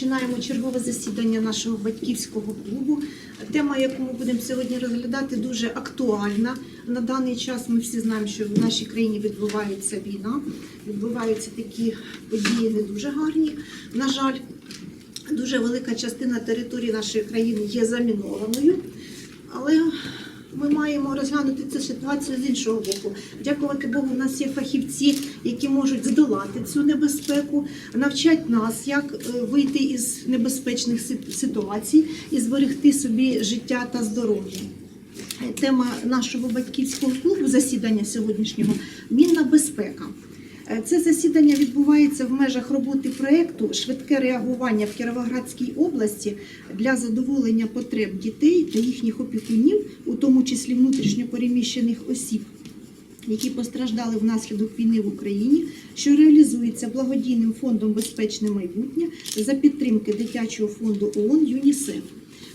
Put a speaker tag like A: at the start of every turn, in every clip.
A: Починаємо чергове засідання нашого батьківського клубу. Тема, яку ми будемо сьогодні розглядати, дуже актуальна. На даний час ми всі знаємо, що в нашій країні відбувається війна, відбуваються такі події не дуже гарні. На жаль, дуже велика частина території нашої країни є замінованою. Але ми маємо розглянути цю ситуацію з іншого боку. Дякувати Богу, у нас є фахівці, які можуть здолати цю небезпеку, навчать нас, як е, вийти із небезпечних ситуацій і зберегти собі життя та здоров'я. Тема нашого батьківського клубу засідання сьогоднішнього мінна безпека. Е, Це засідання відбувається в межах роботи проєкту Швидке реагування в Кіровоградській області для задоволення потреб дітей та їхніх опікунів, у тому числі внутрішньопереміщених осіб, які постраждали внаслідок війни в Україні, що реалізується благодійним фондом Безпечне майбутнє за підтримки дитячого фонду ООН ЮНІСЕФ.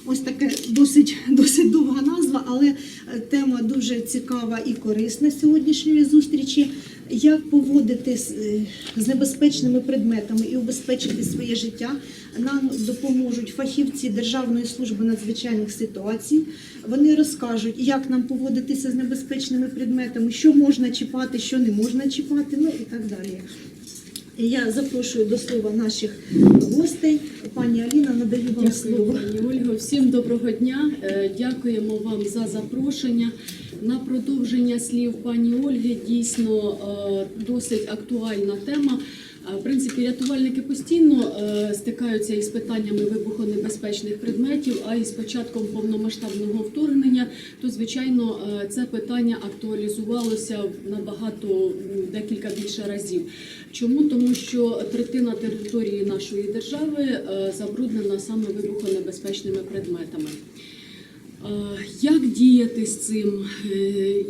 A: Ось таке досить, досить довга назва, але е, тема дуже цікава і корисна сьогоднішньої зустрічі. Як поводити е, з небезпечними предметами і убезпечити своє життя, нам допоможуть фахівці Державної служби надзвичайних ситуацій. Вони розкажуть, як нам поводитися з небезпечними предметами, що можна чіпати, що не можна чіпати, ну і так далі. Я запрошую до слова наших гостей. Пані Аліна, надаю вам
B: Дякую,
A: слово.
B: пані Ольго. Всім доброго дня. Е, Дякуємо вам за запрошення. На продовження слів пані Ольги дійсно е, досить актуальна тема. В принципі, рятувальники постійно е, стикаються із питаннями вибухонебезпечних предметів, а із початком повномасштабного вторгнення, то звичайно е, це питання актуалізувалося набагато декілька більше разів. Чому? Тому що третина території нашої держави е, забруднена саме вибухонебезпечними предметами. Е, Як діяти з цим, е,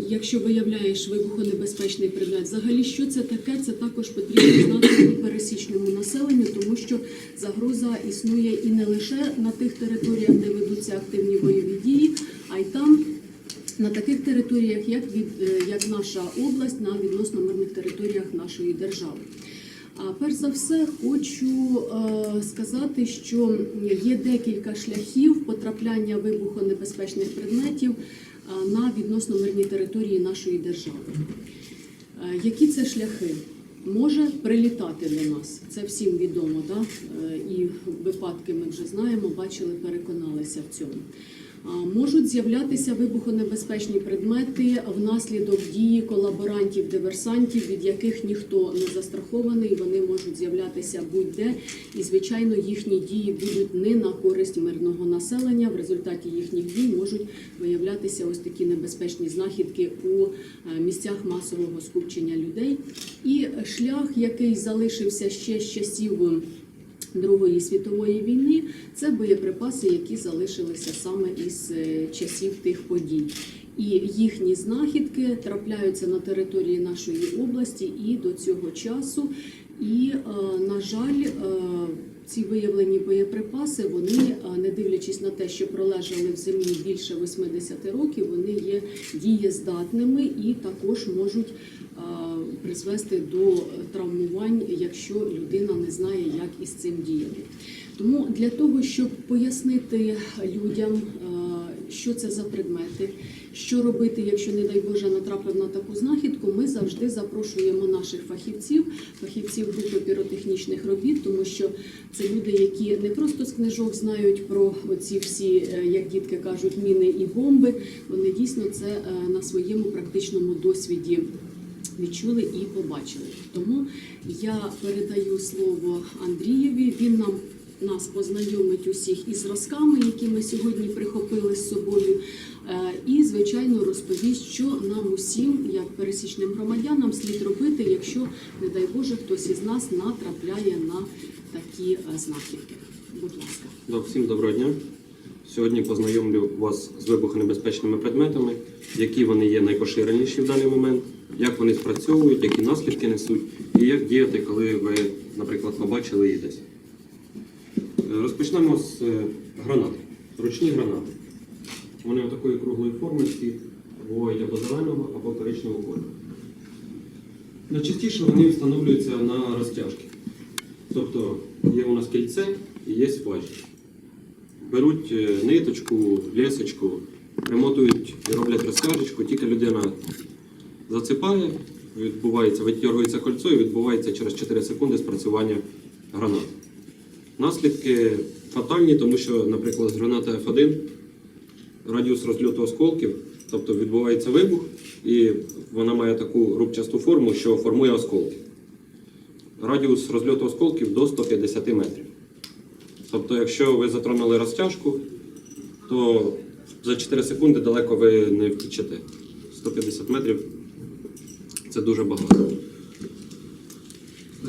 B: якщо виявляєш вибухонебезпечний предмет? Взагалі, що це таке? Це також потрібно знати пересічному населенню, тому що загроза існує і не лише на тих територіях, де ведуться активні бойові дії, а й там. На таких територіях, як від е, як наша область, на відносно мирних територіях нашої держави. А перш за все, хочу е, сказати, що є декілька шляхів потрапляння вибухонебезпечних предметів е, на відносно мирні території нашої держави. Е, які це шляхи? Може прилітати до нас, це всім відомо, да? І випадки ми вже знаємо, бачили, переконалися в цьому. Можуть з'являтися вибухонебезпечні предмети внаслідок дії колаборантів, диверсантів, від яких ніхто не застрахований. Вони можуть з'являтися будь-де, і звичайно їхні дії будуть не на користь мирного населення. В результаті їхніх дій можуть виявлятися ось такі небезпечні знахідки у е, місцях масового скупчення людей. І шлях, який залишився ще з часів. Другої світової війни це боєприпаси, які залишилися саме із е, часів тих подій. І їхні знахідки трапляються на території нашої області і до цього часу. І, е, на жаль, е, ці виявлені боєприпаси, вони, не дивлячись на те, що пролежали в землі більше 80 років, вони є дієздатними і також можуть призвести до травмувань, якщо людина не знає, як із цим діяти. Тому для того, щоб пояснити людям, що це за предмети, що робити, якщо, не дай Боже, натрапив на таку знахідку, ми завжди запрошуємо наших фахівців, фахівців групи піротехнічних робіт, тому що це люди, які не просто з книжок знають про оці всі, е, як дітки кажуть, міни і бомби. Вони дійсно це е, на своєму практичному досвіді відчули і побачили. Тому я передаю слово Андрієві. Він нам нас познайомить усіх із зразками, які ми сьогодні прихопили з собою. Е, І, звичайно, розповість, що нам усім, як пересічним громадянам, слід робити, якщо, не дай Боже, хтось із нас натрапляє на такі е, знахідки. Будь ласка.
C: Всім доброго дня. Сьогодні познайомлю вас з вибухонебезпечними предметами, які вони є найпоширеніші в даний момент, як вони спрацьовують, які наслідки несуть, і як діяти, коли ви, наприклад, побачили її десь. Е, Розпочнемо з е, гранат. Ручні гранати. Вони отакої круглої бувають або зеленого, або коричневого кольору. Найчастіше вони встановлюються на розтяжки. Тобто є у нас кільце і є важіль. Беруть е, ниточку, лісочку, примотують і роблять розтяжечку, тільки людина засипає, відбувається, витягується кольцо і відбувається через 4 секунди спрацювання гранат. Наслідки фатальні, тому що, наприклад, з гранати F1 радіус розльоту осколків, тобто відбувається вибух, і вона має таку рубчасту форму, що формує осколки. Радіус розльоту осколків до 150 метрів. Тобто, якщо ви затронули розтяжку, то за 4 секунди далеко ви не втічете. 150 метрів це дуже багато. Е,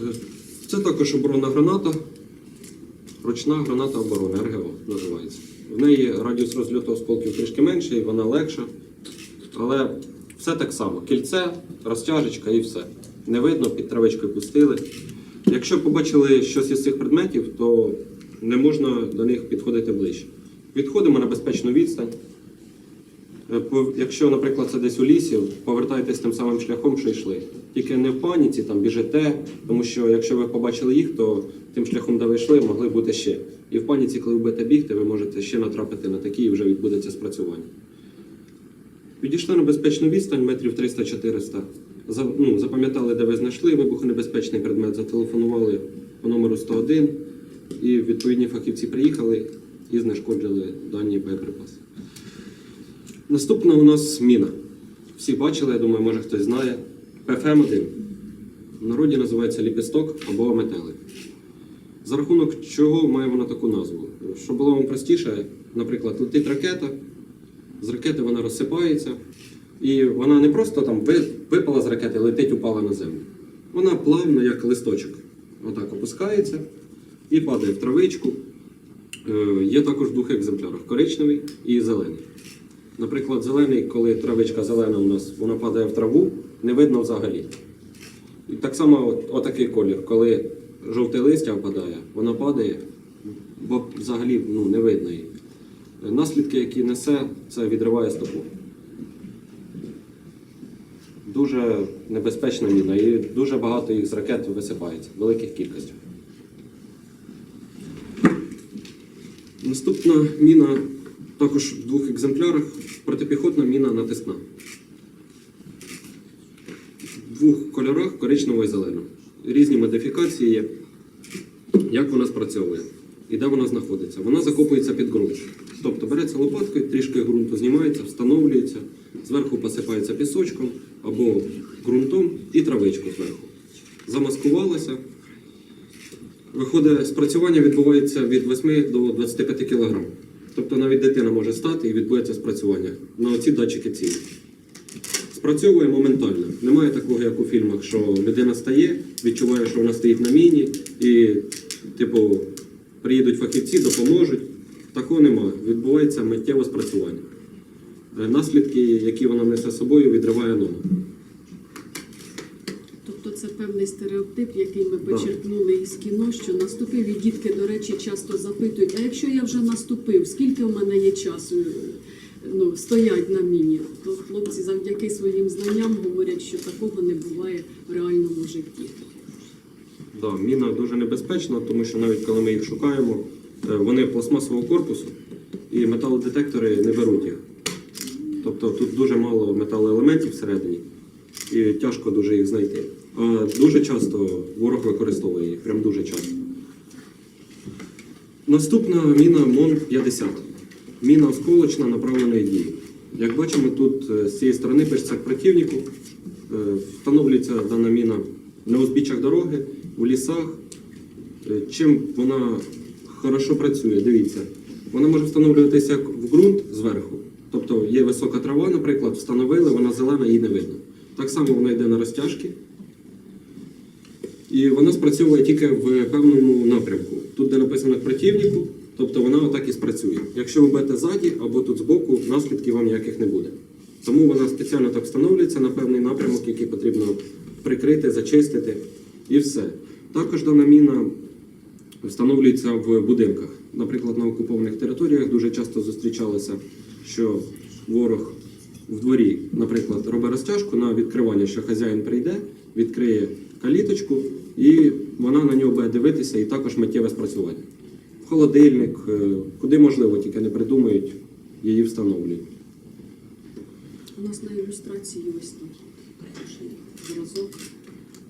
C: Це також оборонна граната, ручна граната оборони, РГО називається. В неї радіус розльоту осколків трішки менший, вона легша. Але все так само: кільце, розтяжечка і все. Не видно, під травичкою пустили. Якщо побачили щось із цих предметів, то не можна до них підходити ближче. Відходимо на безпечну відстань. Е, Якщо, наприклад, це десь у лісі, повертайтесь тим самим шляхом, що йшли. Тільки не в паніці, там біжите, тому що якщо ви побачили їх, то тим шляхом, де ви йшли, могли бути ще. І в паніці, коли ви будете бігти, ви можете ще натрапити на такі і вже відбудеться спрацювання. Підійшли на безпечну відстань метрів 300-400. За- ну, запам'ятали, де ви знайшли вибухонебезпечний предмет, зателефонували по номеру 101, і відповідні фахівці приїхали і знешкоджили дані боєприпаси. Наступна у нас міна. Всі бачили, я думаю, може хтось знає. ПФМ-1. В народі називається ліпісток або метелик. За рахунок чого має вона таку назву? Щоб було вам простіше, наприклад, летить ракета, з ракети вона розсипається, і вона не просто там випала з ракети, летить, упала на землю. Вона плавно, як листочок, отак опускається і падає в травичку. Е, Є також в двох екземплярах: коричневий і зелений. Наприклад, зелений, коли травичка зелена у нас, вона падає в траву, не видно взагалі. І так само от, отакий колір, коли жовте листя впадає, вона падає, бо взагалі ну, не видно її. Наслідки, які несе, це відриває стопу. Дуже небезпечна міна і дуже багато їх з ракет висипається великих кількостях. Наступна міна також в двох екземплярах протипіхотна міна натисна. В двох кольорах коричнево і зелено. Різні модифікації є. Як вона спрацьовує і де вона знаходиться? Вона закопується під ґрунт. Тобто береться лопаткою, трішки ґрунту знімається, встановлюється, зверху посипається пісочком або ґрунтом і травичку зверху. Замаскувалася. Виходить, спрацювання відбувається від 8 до 25 кг. Тобто навіть дитина може стати і відбудеться спрацювання на оці датчики цілі. Спрацьовує моментально. Немає такого, як у фільмах, що людина стає, відчуває, що вона стоїть на міні, і, типу, приїдуть фахівці, допоможуть. Такого немає. Відбувається миттєве спрацювання. Е, Наслідки, які вона несе з собою, відриває ногу.
B: Це певний стереотип, який ми почерпнули із кіно, що наступив, і дітки, до речі, часто запитують, а якщо я вже наступив, скільки в мене є часу ну, стоять на міні? То хлопці завдяки своїм знанням говорять, що такого не буває в реальному житті.
C: Да, міна дуже небезпечна, тому що навіть коли ми їх шукаємо, е, вони пластмасового корпусу і металодетектори не беруть їх. Тобто тут дуже мало металоелементів всередині і тяжко дуже їх знайти. А дуже часто ворог використовує їх, прям дуже часто. Наступна міна МОН-50. Міна осколочна направленої дії. Як бачимо, тут е, з цієї сторони пишеться к противнику. Е, Встановлюється дана міна на узбіччях дороги, в лісах. Е, Чим вона хорошо працює, дивіться. Вона може встановлюватися як в ґрунт зверху. Тобто є висока трава, наприклад, встановили, вона зелена, її не видно. Так само вона йде на розтяжки. І вона спрацьовує тільки в певному напрямку. Тут, де написано противнику, тобто вона отак і спрацює. Якщо ви будете ззаді або тут збоку, наслідків вам ніяких не буде. Тому вона спеціально так встановлюється на певний напрямок, який потрібно прикрити, зачистити, і все. Також дана міна встановлюється в будинках. Наприклад, на окупованих територіях дуже часто зустрічалося, що ворог в дворі, наприклад, робить розтяжку на відкривання, що хазяїн прийде, відкриє каліточку, і вона на нього буде дивитися і також миттєве спрацювання. В холодильник, е, куди можливо, тільки не придумають, її встановлюють.
B: У нас на ілюстрації ось є зразок.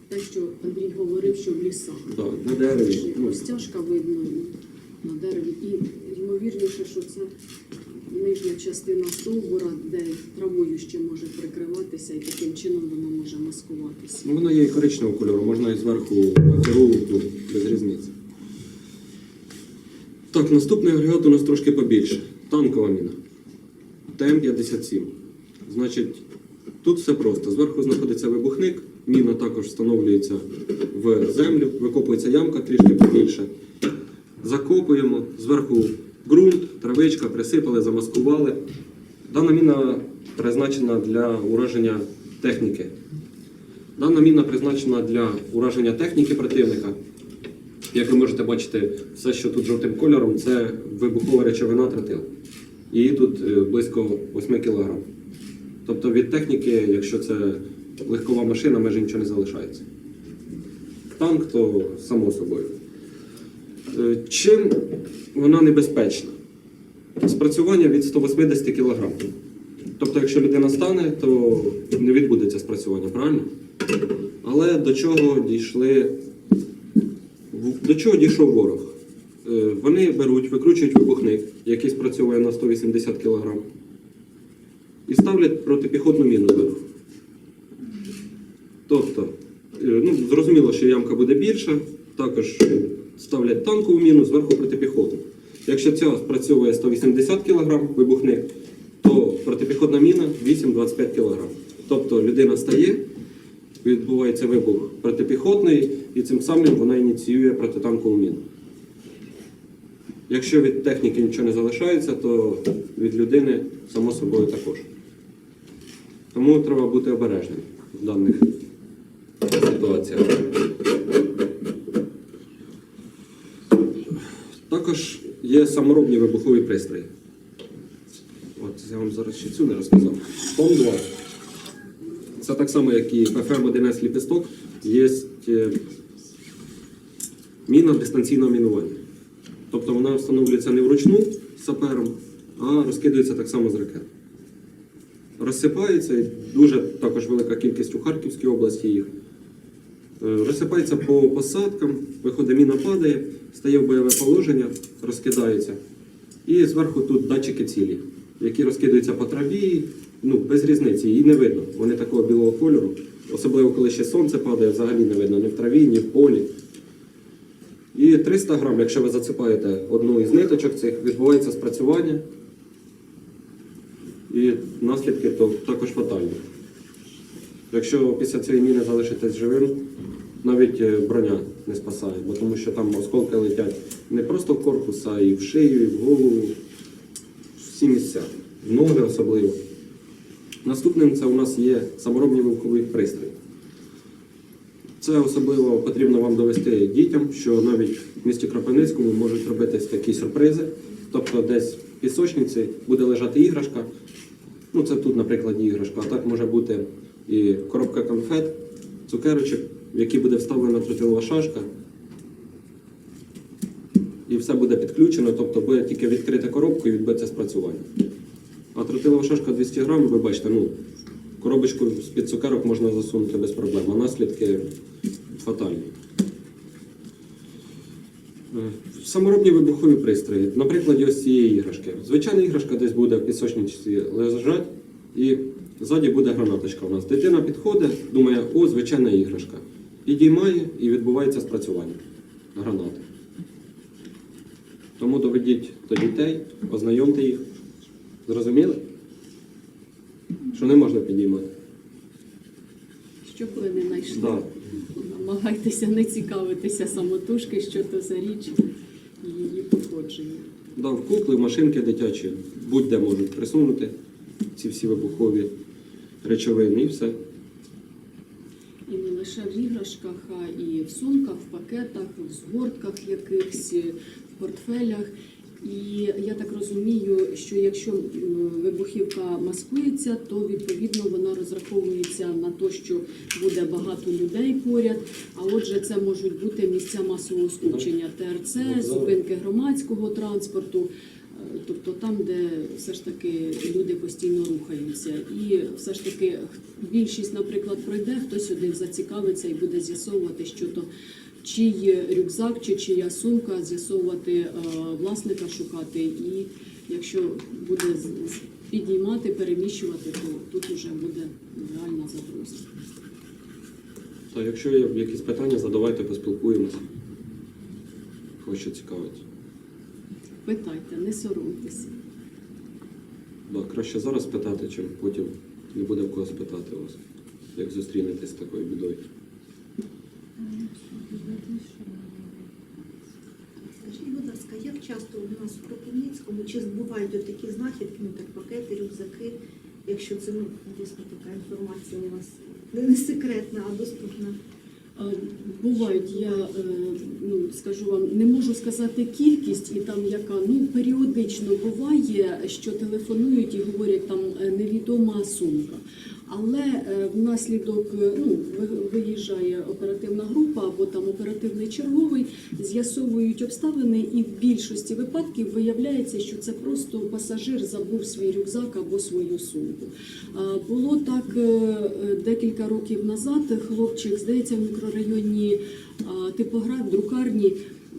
B: Те, що Андрій говорив, що в лісах.
C: Да, на дереві.
B: Розтяжка видно на дереві. І ймовірніше, що це нижня частина стовбура, де травою ще може прикриватися, і таким чином воно може маскуватися.
C: Ну, Вона є і коричневого кольору, можна і зверху керу, ну, без різниці. Так, наступний агрегат у нас трошки побільше. Танкова міна. ТМ-57. Значить, тут все просто. Зверху знаходиться вибухник, міна також встановлюється в землю, викопується ямка трішки побільше. Закопуємо, зверху ґрунт, травичка, присипали, замаскували. Дана міна призначена для ураження техніки. Дана міна призначена для ураження техніки противника. Як ви можете бачити, все, що тут жовтим кольором, це вибухова речовина тротил. Її тут е, близько 8 кг. Тобто від техніки, якщо це легкова машина, майже нічого не залишається. Танк то само собою. Е, Чим вона небезпечна? Спрацювання від 180 кг. Тобто, якщо людина стане, то не відбудеться спрацювання, правильно? Але до чого дійшли. До чого дійшов ворог? Е, Вони беруть, викручують вибухник, який спрацьовує на 180 кг, і ставлять протипіхотну міну зверху. Тобто, е, ну, зрозуміло, що ямка буде більша, також ставлять танкову міну, зверху протипіхотну. Якщо ця спрацьовує 180 кг вибухник, то протипіхотна міна 8-25 кг. Тобто людина стає, відбувається вибух протипіхотної, і цим самим вона ініціює протитанкову міну. Якщо від техніки нічого не залишається, то від людини, само собою, також. Тому треба бути обережним в даних ситуаціях. Також є саморобні вибухові пристрої. От я вам зараз ще цю не розказав. ПОМ-2. Це так само, як і ПФМ-1С ліпісток, є е, міна дистанційного мінування. Тобто вона встановлюється не вручну сапером, а розкидується так само з ракет. Розсипається, дуже також велика кількість у Харківській області їх. Е, Розсипається по посадкам, виходить міна падає, стає в бойове положення, розкидається. І зверху тут датчики цілі, які розкидаються по траві, ну, без різниці, її не видно. Вони такого білого кольору. Особливо, коли ще сонце падає, взагалі не видно ні в траві, ні в полі. І 300 грам, якщо ви засипаєте одну із ниточок цих, відбувається спрацювання. І наслідки то також фатальні. Якщо після цієї міни залишитесь живим, навіть е, броня не спасає, бо тому що там осколки летять не просто в корпус, а і в шию, і в голову, всі місця, в ноги особливо. Наступним це у нас є саморобні вибухові пристрої. Це особливо потрібно вам довести дітям, що навіть в місті Кропивницькому можуть робитись такі сюрпризи. Тобто десь в пісочниці буде лежати іграшка. Ну, це тут, наприклад, іграшка, а так може бути і коробка конфет, цукерочок, в які буде вставлена тротилова шашка. І все буде підключено, тобто буде тільки відкрити коробку і відбиться спрацювання. А тротилова шашка 200 грамів, ви бачите, ну, коробочку з-під цукерок можна засунути без проблем, а наслідки фатальні. Е, Саморобні вибухові пристрої. На прикладі ось цієї іграшки. Звичайна іграшка десь буде в пісочниці лежать, і ззаді буде гранаточка у нас. Дитина підходить, думає, о, звичайна іграшка. Підіймає і відбувається спрацювання гранати. Тому доведіть до дітей, ознайомте їх. Зрозуміли? Що не можна підіймати.
B: Щоб ви не знайшли.
C: Да.
B: Намагайтеся не цікавитися самотужки, що то за річ і її походження.
C: Да, в кукли, в машинки дитячі, будь-де можуть присунути ці всі вибухові речовини і все.
B: І лише в іграшках, а і в сумках, в пакетах, в згортках якихось, в портфелях. І я так розумію, що якщо вибухівка маскується, то відповідно вона розраховується на те, що буде багато людей поряд. А отже, це можуть бути місця масового скупчення ТРЦ, зупинки громадського транспорту. Тобто там, де все ж таки люди постійно рухаються, і все ж таки більшість, наприклад, пройде, хтось один зацікавиться і буде з'ясовувати, що то чий рюкзак чи чия сумка, з'ясовувати е, власника шукати. І якщо буде підіймати, переміщувати, то тут вже буде реальна загроза.
C: Та якщо є якісь питання, задавайте, поспілкуємося. Що цікавить.
B: Питайте, не соромтеся.
C: Да, краще зараз питати, чим потім не буде в кого спитати вас, як зустрінетесь з такою бідою.
A: Скажіть, будь ласка, як часто у нас в Кропивницькому чи бувають от такі знахідки, ну так пакети, рюкзаки, якщо це ну, дійсно така інформація у вас не, не секретна, а доступна?
B: Бувають, я е, ну, скажу вам, не можу сказати кількість і там яка, ну періодично буває, що телефонують і говорять там е, невідома сумка. Але е, внаслідок е, ну, виїжджає оперативна група або там оперативний черговий, з'ясовують обставини, і в більшості випадків виявляється, що це просто пасажир забув свій рюкзак або свою сумку. Було так е, е, декілька років назад. Хлопчик, здається, в мікрорайоні а, типограф, друкарні.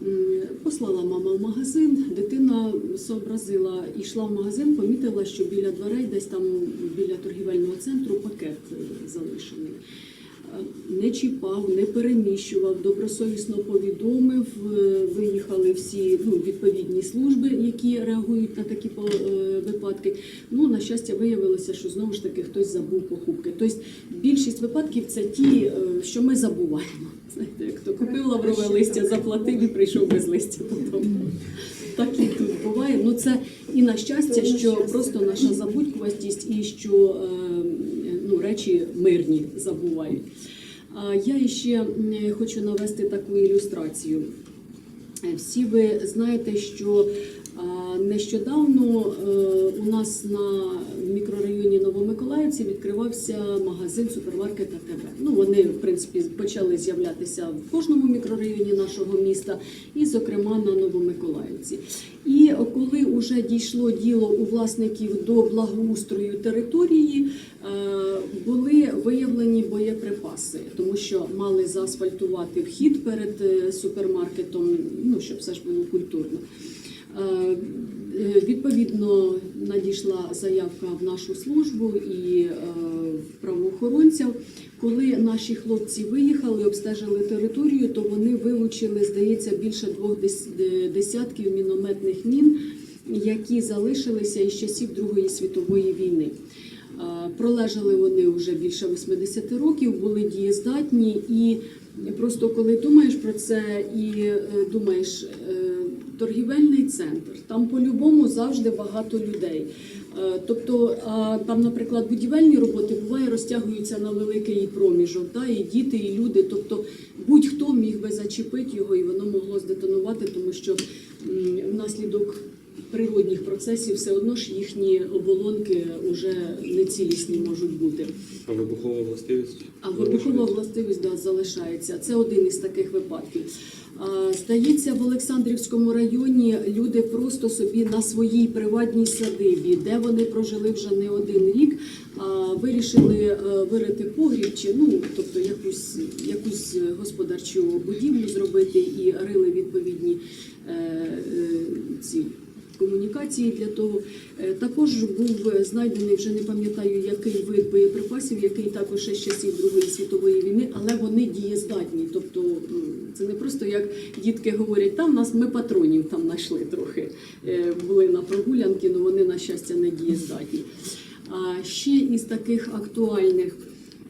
B: М, Послала мама в магазин, дитина сообразила, йшла в магазин, помітила, що біля дверей, десь там біля торгівельного центру, пакет е, залишений. Е, Не чіпав, не переміщував, добросовісно повідомив. е, Виїхали всі ну, відповідні служби, які реагують на такі е, випадки. Ну, на щастя, виявилося, що знову ж таки хтось забув покупки. Тобто більшість випадків це ті, е, що ми забуваємо. Знаєте, як хто купив лаврове листя, заплатив і прийшов без листя додому. Так і тут буває. Ну це і на щастя, що просто наша забудькуватість і що е, ну, речі мирні забувають. Я ще хочу навести таку ілюстрацію. Всі ви знаєте, що нещодавно е, у нас на мікрорайоні Новомиколаївці відкривався магазин супермаркет АТБ. Ну вони в принципі почали з'являтися в кожному мікрорайоні нашого міста, і зокрема на Новомиколаївці. І коли вже дійшло діло у власників до благоустрою території, е, були виявлені боєприпаси, тому що мали заасфальтувати вхід перед е, супермаркетом, ну щоб все ж було культурно. Е, е, Відповідно, надійшла заявка в нашу службу і е, в правоохоронців. Коли наші хлопці виїхали, обстежили територію, то вони вилучили, здається, більше двох десятків мінометних мін, які залишилися із часів Другої світової війни. Пролежали вони вже більше 80 років, були дієздатні, і просто коли думаєш про це і думаєш, торгівельний центр, там по-любому завжди багато людей. Е, Тобто там, наприклад, будівельні роботи буває розтягуються на великий проміжок, та, і діти, і люди. Тобто будь-хто міг би зачепити його, і воно могло здетонувати, тому що внаслідок природних процесів все одно ж їхні оболонки вже нецілісні можуть бути.
C: А вибухова властивість?
B: А вибухова властивість да, залишається. Це один із таких випадків. Здається, в Олександрівському районі люди просто собі на своїй приватній садибі, де вони прожили вже не один рік, а, вирішили е, вирити погріб чи ну, тобто якусь, якусь господарчу будівлю зробити і рили відповідні е, е, ці комунікації для того. Е, Також був знайдений, вже не пам'ятаю, який вид боєприпасів, який також ще з часів Другої світової війни, але вони дієздатні. Тобто це не просто як дітки говорять, там нас ми патронів там знайшли трохи. Е, Були на прогулянки, але вони, на щастя, не дієздатні. А ще із таких актуальних.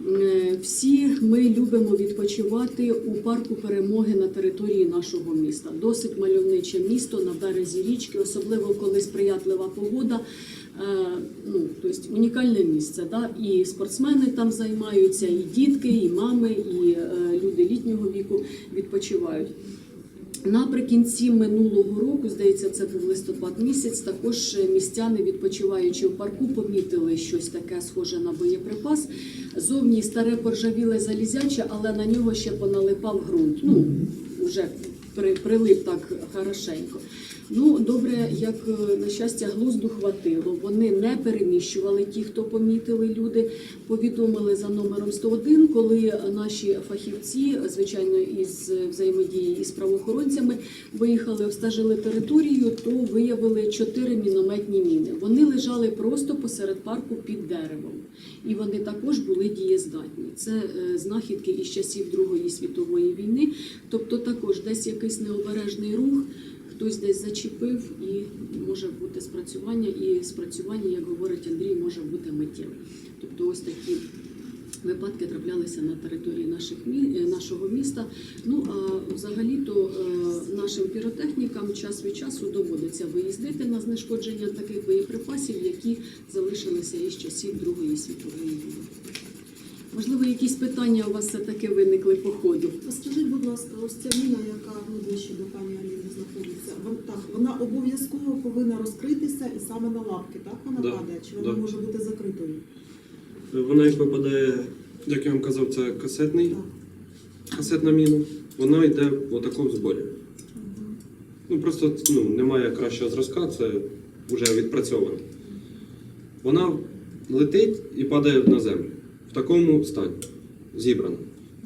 B: Е, Всі ми любимо відпочивати у парку перемоги на території нашого міста. Досить мальовниче місто на березі річки, особливо коли сприятлива погода. Е, Ну, тобто унікальне місце. Да? І спортсмени там займаються, і дітки, і мами, і е, люди літнього віку відпочивають. Наприкінці минулого року, здається, це був листопад місяць. Також містяни, відпочиваючи в парку, помітили щось таке схоже на боєприпас. Зовні старе поржавіле залізяче, але на нього ще поналипав ґрунт. Ну вже при, прилип так хорошенько. Ну, добре, як е, на щастя, глузду хватило. Вони не переміщували ті, хто помітили люди. Повідомили за номером 101, коли наші фахівці, звичайно, із взаємодії із правоохоронцями, виїхали, обстежили територію, то виявили чотири мінометні міни. Вони лежали просто посеред парку під деревом, і вони також були дієздатні. Це е, знахідки із часів Другої світової війни, тобто також десь якийсь необережний рух. Хтось десь зачепив і може бути спрацювання, і спрацювання, як говорить Андрій, може бути миттєве. Тобто ось такі випадки траплялися на території наших е, нашого міста. Ну а взагалі-то е, нашим піротехнікам час від часу доводиться виїздити на знешкодження таких боєприпасів, які залишилися із часів Другої світової війни. Можливо, якісь питання у вас все таки виникли по ходу.
D: Скажіть, будь ласка, ось ця міна, яка ближче до пані Аліни знаходиться, вон, так, вона обов'язково повинна розкритися і саме на лапки, так вона
C: Да,
D: падає? Чи вона
C: да.
D: може бути закритою?
C: Вона як випадає, як я вам казав, це касетний,
D: Так.
C: касетна міна. Вона йде в зборі. Ну просто ну, немає кращого зразка, це вже відпрацьовано. Вона летить і падає на землю в такому стані, зібрана.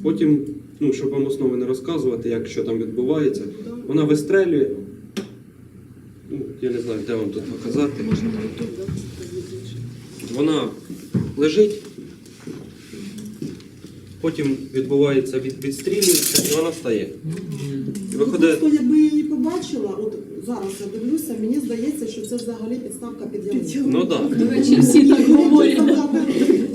C: Потім, ну, щоб вам основи не розказувати, як що там відбувається, вона вистрелює. Ну, я не знаю, де вам тут показати. Вона лежить, потім відбувається від, відстрілюється і вона. І
D: Ну,
C: виходить,
D: Просто якби я її побачила, от зараз я дивлюся, мені здається, що це взагалі підставка під ялинку.
C: ну так.
B: До речі, всі так говорять.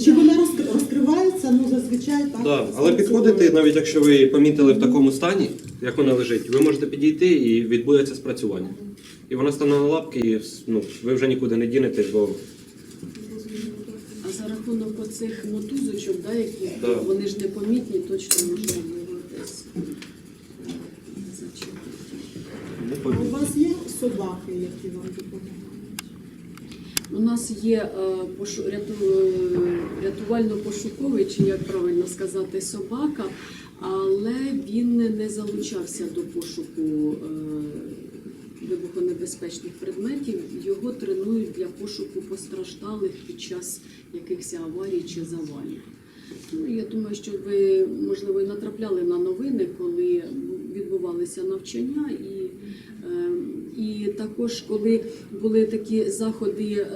D: Чи вона розк- розкривається, ну зазвичай так.
C: Да. Але підходити, навіть якщо ви помітили в такому стані, як вона лежить, ви можете підійти і відбудеться спрацювання. І вона стане на лапки, і ну, ви вже нікуди не дінетесь, бо
B: А за рахунок оцих мотузочок, да, які
C: Да.
B: вони ж непомітні, точно можна його десь е, зачепити.
C: не
D: А у вас є собаки, які вам допомагають?
B: У нас є е, пошу, ряту, е, рятувально-пошуковий, чи як правильно сказати, собака, але він не залучався до пошуку е, вибухонебезпечних предметів. Його тренують для пошуку постраждалих під час якихось аварій чи завалів. Ну, я думаю, що ви, можливо, і натрапляли на новини, коли відбувалися навчання, і, е, і також коли були такі заходи.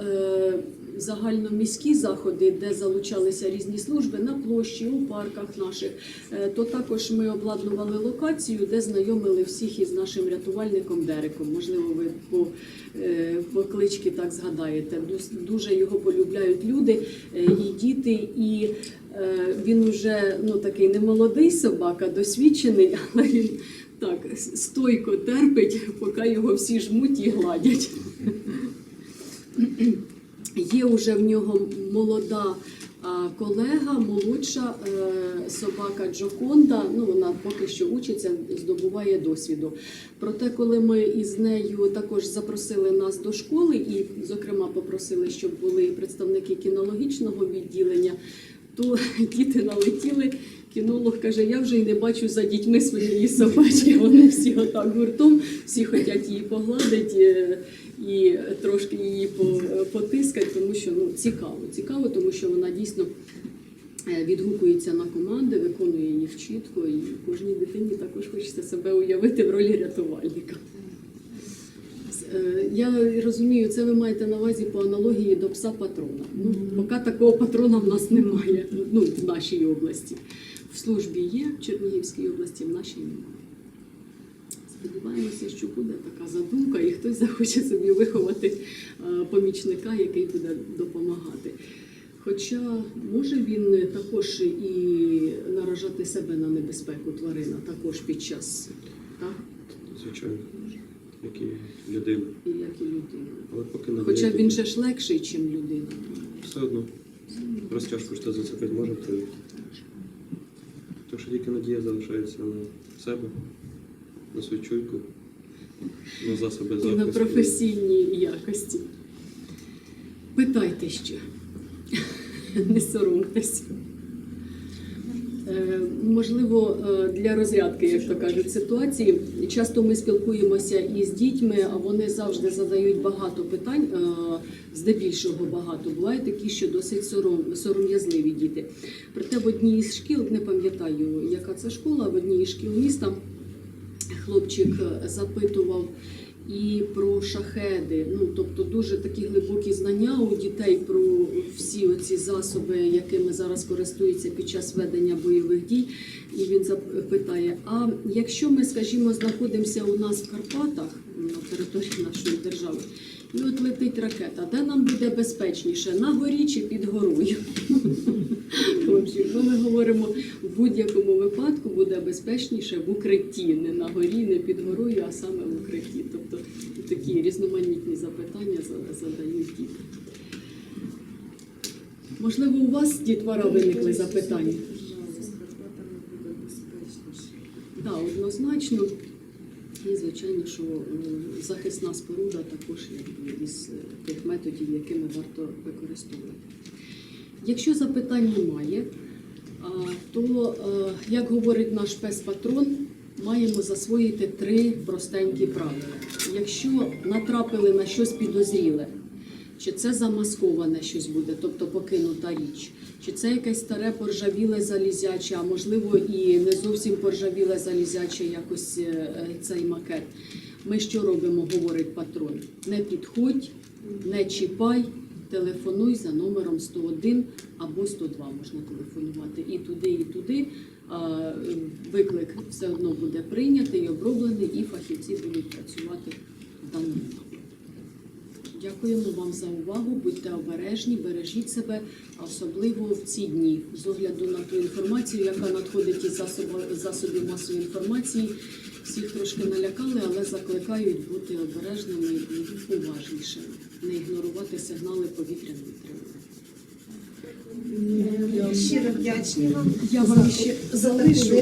B: Загальноміські заходи, де залучалися різні служби на площі, у парках наших, е, то також ми обладнували локацію, де знайомили всіх із нашим рятувальником Дереком. Можливо, ви по, е, по кличці так згадаєте. Дуже його полюбляють люди е, і діти, і він вже ну такий не молодий собака, досвідчений, але він так стойко терпить, поки його всі жмуть і гладять. Є вже в нього молода колега, молодша е, собака Джоконда. Ну вона поки що учиться, здобуває досвіду. Проте, коли ми із нею також запросили нас до школи, і, зокрема, попросили, щоб були представники кінологічного відділення, то діти налетіли. Кінолог каже: я вже й не бачу за дітьми своєї собачки. Вони всі отак гуртом, всі хочуть її погладити е, і трошки її по- потискати, тому що ну цікаво. Цікаво, тому що вона дійсно е, відгукується на команди, виконує їх чітко, і кожній дитині також хочеться себе уявити в ролі рятувальника. Е, Я розумію, це ви маєте на увазі по аналогії до пса патрона. Ну, поки такого патрона в нас немає, ну, в нашій області. В службі є, в Чернігівській області, в нашій немає. Сподіваємося, що буде така задумка, і хтось захоче собі виховати е, помічника, який буде допомагати. Хоча може він також і наражати себе на небезпеку тварина, також під час, так?
C: Звичайно, як і людина.
B: І як і людина.
C: Але поки не
B: Хоча він же ж легший, ніж людина.
C: все одно розтяжку що зацепити можете. То що тільки надія залишається на себе. На свою чуйку, на засоби
B: і на професійній якості. Питайте ще. Не соромтесь. Е, Можливо, е, для розрядки, як то кажуть, ситуації. Часто ми спілкуємося із дітьми, а вони завжди задають багато питань, е, здебільшого багато. Бувають такі, що досить сором, сором'язливі діти. Проте в одній із шкіл, не пам'ятаю, яка це школа, в одній із шкіл міста хлопчик е, запитував і про шахеди. Ну тобто дуже такі глибокі знання у дітей про всі оці засоби, якими зараз користуються під час ведення бойових дій. І він запитає: а якщо ми, скажімо, знаходимося у нас в Карпатах на території нашої держави, і от летить ракета, де нам буде безпечніше на горі чи під горою? Ну ми говоримо в будь-якому випадку буде безпечніше в укритті, не на горі, не під горою, а саме в укритті. Тобто такі різноманітні запитання задають діти. Можливо, у вас дітвора виникли запитання? Так, однозначно. І, звичайно, що захисна споруда також якби, із е, тих методів, якими варто використовувати. Якщо запитань немає, то, е, як говорить наш пес-патрон, маємо засвоїти три простенькі правила. Якщо натрапили на щось підозріле, чи це замасковане щось буде, тобто покинута річ, чи це якесь старе поржавіле залізяче, а можливо і не зовсім поржавіле залізяче якось е, е, цей макет. Ми що робимо, говорить патрон? Не підходь, не чіпай, телефонуй за номером 101 або 102 можна телефонувати і туди, і туди. Виклик все одно буде прийнятий, оброблений, і фахівці будуть працювати в даному. Дякуємо вам за увагу. Будьте обережні, бережіть себе, особливо в ці дні. З огляду на ту інформацію, яка надходить із засобів, засобів масової інформації, всіх трошки налякали, але закликають бути обережними і уважнішими, не ігнорувати сигнали повітряної тривоги.
A: Щиро вдячні вам
B: Я вам ще залишу